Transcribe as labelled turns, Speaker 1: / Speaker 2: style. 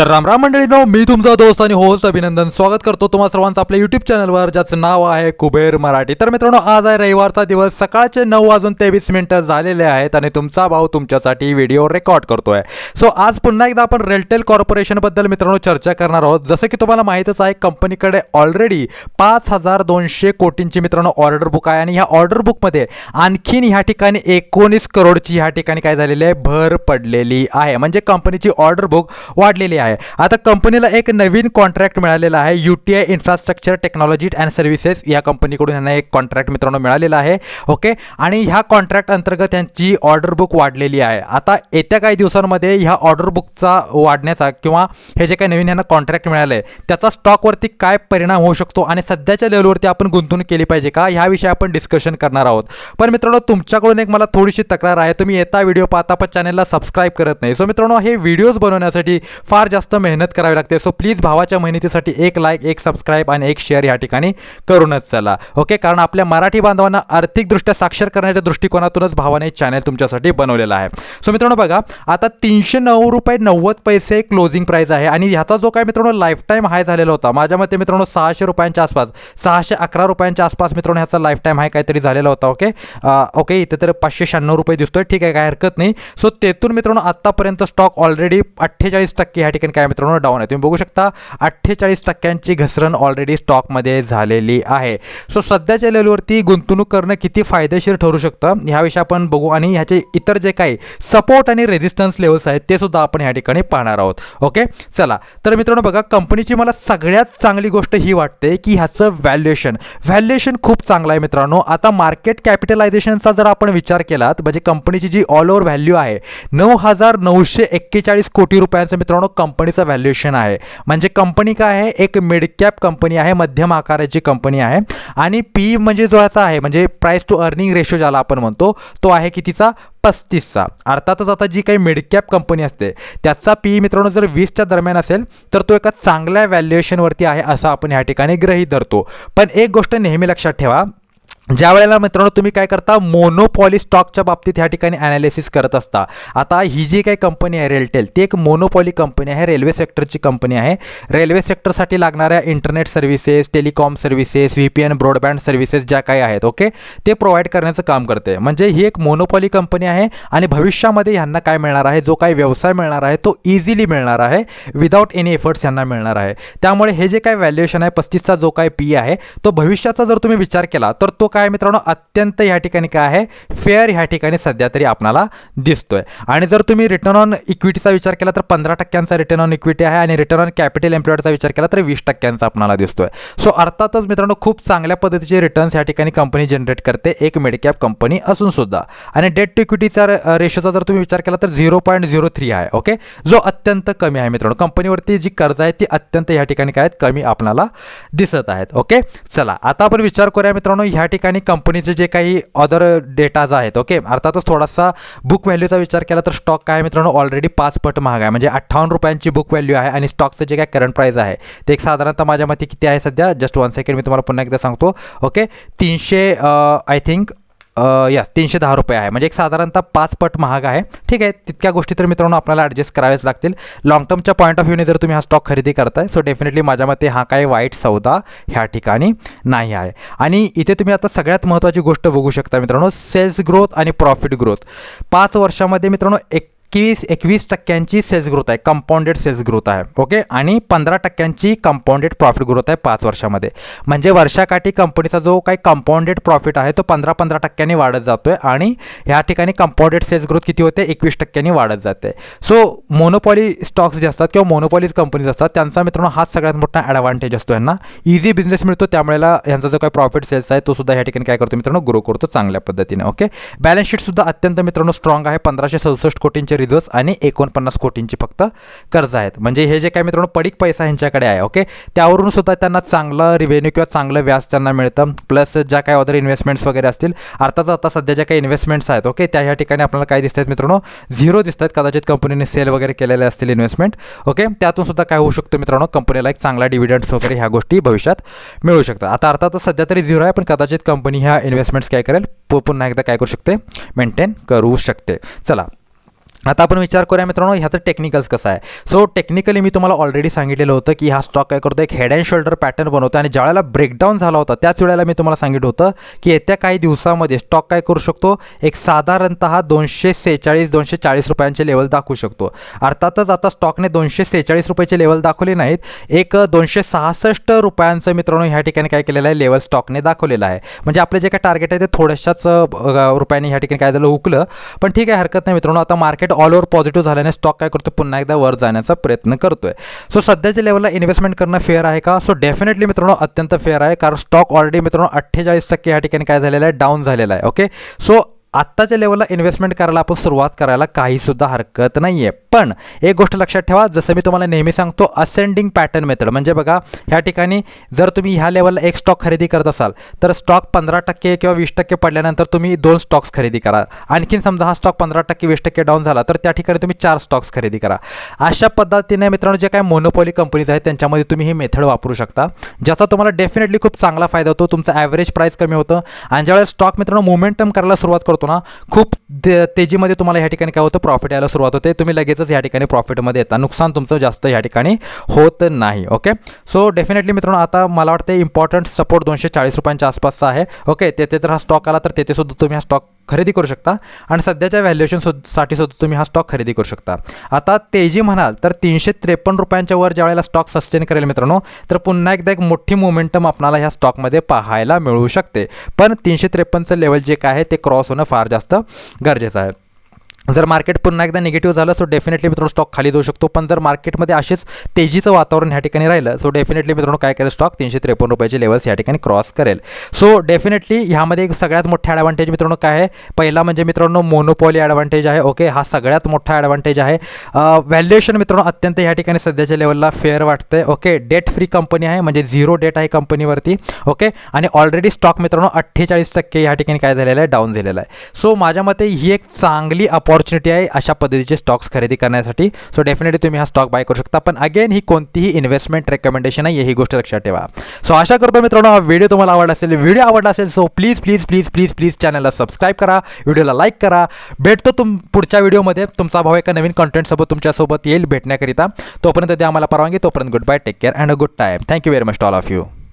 Speaker 1: तर रामराम नाव मी तुमचा दोस्त आणि होस्ट अभिनंदन. स्वागत करतो तुम्हा सर्वांचं आपल्या युट्यूब चॅनलवर ज्याचं नाव आहे कुबेर मराठी. तर मित्रांनो आज आहे रविवारचा दिवस. सकाळचे नऊ वाजून तेवीस मिनिटं झालेले आहेत आणि तुमचा भाऊ तुमच्यासाठी व्हिडिओ रेकॉर्ड करतो आहे सो आज पुन्हा एकदा आपण रेलटेल कॉर्पोरेशनबद्दल मित्रांनो चर्चा करणार आहोत. जसं की तुम्हाला माहीतच आहे कंपनीकडे ऑलरेडी पाच हजार दोनशे कोटींची मित्रांनो ऑर्डर बुक आहे. आणि ह्या ऑर्डर बुकमध्ये आणखीन ह्या ठिकाणी एकोणीस करोडची ह्या ठिकाणी काय झालेली आहे? भर पडलेली आहे. म्हणजे कंपनीची ऑर्डर बुक वाढलेली आहे. आता कंपनीला एक नवीन कॉन्ट्रॅक्ट मिळालेला आहे. U T I infrastructure technology and services या कंपनीकडून यांना एक कॉन्ट्रॅक्ट मित्रांनो मिळालेला आहे. ओके आणि ह्या कॉन्ट्रॅक्ट अंतर्गत त्यांची ऑर्डर बुक वाढलेली आहे. आता येत्या काही दिवसांमध्ये ह्या ऑर्डर बुकचा वाढण्याचा किंवा हे जे काही नवीन यांना कॉन्ट्रॅक्ट मिळालं आहे त्याचा स्टॉकवरती काय परिणाम होऊ शकतो आणि सध्याच्या लेवलवरती आपण गुंतवणूक केली पाहिजे का? ह्याविषयी आपण डिस्कशन करणार आहोत. पण मित्रांनो तुमच्याकडून एक मला थोडीशी तक्रार आहे. तुम्ही येता व्हिडिओ पाहता पण चॅनलला सबस्क्राईब करत नाही. सो मित्रांनो हे व्हिडिओज बनवण्यासाठी फार जास्त जास्त मेहनत करावी लागते. सो प्लीज भावाच्या मेहनतीसाठी एक लाईक एक सबस्क्राईब आणि एक शेअर या ठिकाणी करूनच चला. ओके कारण आपल्या मराठी बांधवांना आर्थिकदृष्ट्या साक्षर करण्याच्या दृष्टिकोनातूनच भावाने चॅनल तुमच्यासाठी बनवलेला आहे. सो मित्रांनो बघा आता तीनशे नऊ रुपये नव्वद पैसे क्लोजिंग प्राईस आहे आणि ह्याचा जो काय मित्रांनो लाईफ टाईम हाय झालेला होता माझ्या मते मित्रांनो सहाशे रुपयांच्या आसपास सहाशे अकरा रुपयांच्या आसपास मित्रांनो ह्याचा लाईफ टाईम हाय काहीतरी झालेला होता ओके ओके इथे तर पाचशे शहाण्णव रुपये दिसतोय ठीक आहे काय हरकत नाही. सो तेथून मित्रांनो आत्तापर्यंत स्टॉक ऑलरेडी अठ्ठेचाळीस टक्के ह्या ठिकाणी काय मित्रांनो डाऊन आहे. तुम्ही बघू शकता अठ्ठेचाळीस टक्क्यांची घसरण ऑलरेडी स्टॉकमध्ये झालेली आहे. सो सध्याच्या लेवलवरती गुंतवणूक करणं किती फायदेशीर ठरू शकतं ह्याविषयी आपण बघू. आणि ह्याचे इतर जे काही सपोर्ट आणि रेझिस्टन्स लेवल्स आहेत ते सुद्धा आपण ह्या ठिकाणी पाहणार आहोत. ओके चला. तर मित्रांनो बघा कंपनीची मला सगळ्यात चांगली गोष्ट ही वाटते की ह्याचं व्हॅल्युएशन व्हॅल्युएशन खूप चांगलं आहे मित्रांनो. आता मार्केट कॅपिटलायझेशनचा जर आपण विचार केलात म्हणजे कंपनीची जी ऑल ओव्हर व्हॅल्यू आहे नऊ हजार नऊशे एक्केचाळीस कोटी रुपयांचं मित्रांनो कंपनीचं व्हॅल्युएशन आहे. म्हणजे कंपनी काय आहे? एक मिड कॅप कंपनी आहे मध्यम आकाराची कंपनी आहे. आणि पी म्हणजे जो असा आहे म्हणजे प्राईस टू अर्निंग रेशो ज्याला आपण म्हणतो तो आहे कितीचा? पस्तीसचा. अर्थातच आता जी काही मिडकॅप कंपनी असते त्याचा पी मित्रांनो जर वीसच्या दरम्यान असेल तर तो एका चांगल्या व्हॅल्युएशनवरती आहे असं आपण ह्या ठिकाणी गृहीत धरतो. पण एक गोष्ट नेहमी लक्षात ठेवा ज्या वेळेला मित्रांनो तुम्ही काय करता मोनोपॉली स्टॉकच्या बाबतीत ह्या ठिकाणी ॲनालिसिस करत असता. आता ही जी काही कंपनी आहे रेलटेल ती एक मोनोपॉली कंपनी आहे रेल्वे सेक्टरची कंपनी आहे. रेल्वे सेक्टरसाठी लागणाऱ्या internet services telecom services V P N broadband services ज्या काही आहेत ओके ते प्रोव्हाइड करण्याचं काम करते. म्हणजे ही एक मोनोपॉली कंपनी आहे आणि भविष्यामध्ये ह्यांना काय मिळणार आहे जो काही व्यवसाय मिळणार आहे तो इझिली मिळणार आहे विदाऊट एनी एफर्ट्स यांना मिळणार आहे. त्यामुळे हे जे काय व्हॅल्युएशन आहे पस्तीसचा जो काय पी आहे तो भविष्याचा जर तुम्ही विचार केला तर तो काय मित्रांनो? अत्यंत ह्या ठिकाणी काय आहे? फेअर ह्या ठिकाणी सध्या तरी आपणाला दिसतोय. आणि जर तुम्ही रिटर्न ऑन इक्विटीचा विचार केला तर पंधरा टक्क्यांचा रिटर्न ऑन इक्विटी आहे आणि रिटर्न ऑन कॅपिटल एम्प्लॉयडचा विचार केला तर वीस टक्क्यांचा आपणाला दिसतोय. सो अर्थातच मित्रांनो खूप चांगल्या पद्धतीचे रिटर्न्स ह्या ठिकाणी कंपनी जनरेट करते. एक मिडकॅप कंपनी असून सुद्धा. आणि डेट टू इक्विटीचा रेशोचा जर तुम्ही विचार केला तर झिरो पॉईंट झिरो थ्री आहे ओके जो अत्यंत कमी आहे मित्रांनो. कंपनीवरती जी कर्ज आहे ती अत्यंत ह्या ठिकाणी काय आहेत? कमी आपल्याला दिसत आहेत ओके चला आता आपण विचार करूया मित्रांनो ह्या ठिकाणी कंपनीचे जे काही अदर डेटाज आहेत ओके अर्थातच थोडासा बुक व्हॅल्यूचा विचार केला तर स्टॉक काय मित्रांनो? ऑलरेडी पाच पट महाग आहे. म्हणजे अठ्ठावन्न रुपयांची बुक व्हॅल्यू आहे आणि स्टॉकचं जे काय करंट प्राईस आहे ते एक साधारणतः माझ्या मते किती आहे सध्या? जस्ट वन सेकंड मी तुम्हाला पुन्हा एकदा सांगतो ओके तीनशे आय थिंक या तीनशे दहा रुपये आहे. म्हणजे एक साधारणतः पाच पट महाग आहे. ठीक आहे तितक्या गोष्टी तर मित्रांनो आपल्याला ॲडजस्ट कराव्याच लागतील. लॉंग टर्मच्या पॉईंट ऑफ व्ह्यूने जर तुम्ही हा स्टॉक खरेदी करताय सो डेफिनेटली माझ्या मते हा काही वाईट सौदा ह्या ठिकाणी नाही आहे. आणि इथे तुम्ही आता सगळ्यात महत्त्वाची गोष्ट बघू शकता मित्रांनो सेल्स ग्रोथ आणि प्रॉफिट ग्रोथ पाच वर्षामध्ये मित्रांनो एक एकवीस एकवीस टक्क्यांची सेल्स ग्रोथ आहे कंपाऊंडेड सेल्स ग्रोथ आहे ओके आणि पंधरा टक्क्यांची कंपाऊंडेड प्रॉफिट ग्रोथ आहे पाच वर्षामध्ये. म्हणजे वर्षाकाठी कंपनीचा जो काही कंपाऊंडेड प्रॉफिट आहे तो पंधरा पंधरा टक्क्यांनी वाढत जातो आहे आणि ह्या ठिकाणी कंपाऊंडेड सेल्स ग्रोथ किती होते? एकवीस टक्क्यांनी वाढत जाते. सो मोनोपॉली स्टॉक्स जे असतात किंवा मोनोपॉलीज कंपनीज असतात त्यांचा मित्रांनो हाच सगळ्यात मोठा ॲडव्हान्टेज असतो यांना. इझी बिझनेस मिळतो त्यामुळे यांचा जो काही प्रॉफिट सेल्स आहे तो सुद्धा ह्या ठिकाणी काय करतो मित्रांनो? ग्रो करतो चांगल्या पद्धतीने ओके बॅलन्स शीटसुद्धा अत्यंत मित्रांनो स्ट्रॉंग आहे. पंधराशे सदुसष्ट कोटींचे रिझर्व्स आणि एकोणपन्नास कोटींची फक्त कर्ज आहेत. म्हणजे हे जे काय मित्रांनो पडीक पैसा ह्यांच्याकडे आहे ओके त्यावरून सुद्धा त्यांना चांगलं रिव्हेन्यू किंवा चांगलं व्याज त्यांना मिळतं. प्लस ज्या काही अदर इन्व्हेस्टमेंट्स वगैरे असतील अर्थात आता सध्या ज्या काही इन्व्हेस्टमेंट्स आहेत ओके त्या ह्या ठिकाणी आपल्याला काय दिसत आहेत मित्रांनो? झिरो दिसत आहेत कदाचित कंपनीने सेल वगैरे केलेले असतील इन्व्हेस्टमेंट ओके त्यातून सुद्धा काय होऊ शकतं मित्रांनो? कंपनीला एक चांगला डिव्हिडंड्स वगैरे ह्या गोष्टी भविष्यात मिळू शकतात. आता अर्थातच सध्या तरी झिरो आहे पण कदाचित कंपनी ह्या इन्व्हेस्टमेंट्स काय करेल? पुन्हा एकदा काय करू शकते? मेंटेन करू शकते. चला. आता आपण विचार करूया मित्रांनो ह्याचं टेक्निकल्स कसं आहे? सो टेक्निकली मी तुम्हाला ऑलरेडी सांगितलेलं होतं की हा स्टॉक काय करतो एक हेड अँड शोल्डर पॅटर्न बनवतो आणि ज्यावेळेला ब्रेकडाऊन झाला होता त्याच वेळेला मी तुम्हाला सांगितलं होतं की येत्या काही दिवसामध्ये स्टॉक काय करू शकतो? एक साधारणतः दोनशे सेहेचाळीस दोनशे चाळीस रुपयांचे लेवल दाखवू शकतो. अर्थातच आता स्टॉकने दोनशे सेहेचाळीस रुपयाचे लेवल दाखवले नाहीत. एक दोनशे सहासष्ट रुपयांचं मित्रांनो ह्या ठिकाणी काय केलेलं आहे? लेवल स्टॉकने दाखवलेलं आहे. म्हणजे आपले जे काय टार्गेट आहे ते थोड्याशाच रुपयाने रुपयांनी ह्या ठिकाणी काय झालं? हुकलं पण ठीक आहे हरकत नाही मित्रांनो. आता मार्केट ऑल ओव्हर पॉझिटिव्ह झाल्याने स्टॉक काय करतो पुन्हा एकदा वर जाण्याचा प्रयत्न करतोय. सो सध्याच्या लेवलला इन्व्हेस्टमेंट करणं फेअर आहे का? सो डेफिनेटली मित्रांनो अत्यंत फेअर आहे. कारण स्टॉक ऑलरेडी मित्रांनो अठ्ठेचाळीस टक्के ह्या ठिकाणी काय झालेलं आहे? डाऊन झालेला आहे. ओके सो आत्ताच्या लेवलला इन्व्हेस्टमेंट करायला आपण सुरुवात करायला काहीसुद्धा हरकत नाही आहे पण एक गोष्ट लक्षात ठेवा जसं मी तुम्हाला नेहमी सांगतो असेंडिंग पॅटर्न मेथड म्हणजे बघा ह्या ठिकाणी जर तुम्ही ह्या लेवलला एक स्टॉक खरेदी करत असाल तर स्टॉक पंधरा टक्के किंवा वीस टक्के पडल्यानंतर तुम्ही दोन स्टॉक्स खरेदी करा. आणखीन समजा हा स्टॉक पंधरा टक्के वीस टक्के डाऊन झाला तर त्या ठिकाणी तुम्ही चार स्टॉक्स खरेदी करा. अशा पद्धतीने मित्रांनो जे काय मोनोपॉली कंपनीज आहेत त्यांच्यामध्ये तुम्ही ही मेथड वापरू शकता ज्याचा तुम्हाला डेफिनेटली खूप चांगला फायदा होतो. तुमचं ॲव्हरेज प्राईस कमी होतं. आणि ज्यावेळेस स्टॉक मित्रांनो मोमेंटम करायला सुरुवात करतो ना खूप ते- तेजीमध्ये तुम्हाला ह्या ठिकाणी काय होतं प्रॉफिट यायला सुरुवात होते. तुम्ही लगेचच या ठिकाणी प्रॉफिटमध्ये येता. नुकसान तुमचं जास्त या ठिकाणी होत नाही ओके सो डेफिनेटली मित्रांनो आता मला वाटते इम्पॉर्टंट सपोर्ट दोनशे चाळीस रुपयांच्या आसपासचा आहे ओके तेथे जर हा स्टॉक आला तर तेथेसुद्धा तुम्ही हा स्टॉक खरेदी करू शकता. आणि सध्याच्या व्हॅल्युएशनसाठी सुद्धा तुम्ही हा स्टॉक खरेदी करू शकता. आता तेजी म्हणाल तर तीनशे त्रेपन्न रुपयांच्या वर ज्या वेळेला स्टॉक सस्टेन करेल मित्रांनो तर पुन्हा एकदा एक मोठी मोमेंटम आपणाला ह्या स्टॉकमध्ये पाहायला मिळू शकते. पण तीनशे त्रेपन्नचं लेवल जे काय आहे ते क्रॉस होणं फार जास्त गरजेचं आहे. जर मार्केट पुन्हा एकदा निगेटिव्ह झालं सो डेफिनेटली मित्रांनो स्टॉक खाली जाऊ शकतो. पण जर मार्केटमध्ये असेच तेजीचं वातावरण ह्या ठिकाणी राहिलं सो डेफिनेटली मित्रांनो काय करेल स्टॉक तीनशे त्रेपन्न रुपयाचे लेवल्स या ठिकाणी क्रॉस करेल. सो डेफिनेटली ह्यामध्ये एक सगळ्यात मोठा ॲडव्हान्टेज मित्रांनो काय आहे? पहिला म्हणजे मित्रांनो मोनोपॉली ॲडव्हान्टेज आहे ओके हा सगळ्यात मोठा ॲडव्हान्टेज आहे. व्हॅल्युएशन मित्रांनो अत्यंत ह्या ठिकाणी सध्याच्या लेवलला फेअर वाटतंय ओके डेट फ्री कंपनी आहे म्हणजे झिरो डेट आहे कंपनीवरती ओके आणि ऑलरेडी स्टॉक मित्रांनो अठ्ठेचाळीस टक्के ह्या ठिकाणी काय झालेलं आहे? डाऊन झालेलं आहे. सो माझ्या मते ही एक चांगली अपॉर्च्युनिटी आहे अशा पद्धतीचे स्टॉक्स खरेदी करण्यासाठी. सो डेफिनेटली तुम्ही हा स्टॉक बाय करू शकता. पण अगेन ही कोणतीही इन्व्हेस्टमेंट रेकमेंडेशन आहे ही गोष्ट लक्षात ठेवा. सो आशा करतो मित्रांनो हा व्हिडिओ तुम्हाला आवडला असेल. व्हिडिओ आवडला असेल so please please please please please चॅनलला सबस्क्राईब करा. व्हिडिओला लाईक करा. भेटतो तुम पुढच्या व्हिडिओमध्ये तुमचा भाऊ एका नवीन कंटेंटसोबत तुमच्यासोबत येईल भेटण्याकरिता. तोपर्यंत द्या आम्हाला परवानगी. तोपर्यंत good bye take care and a good time thank you very much all of you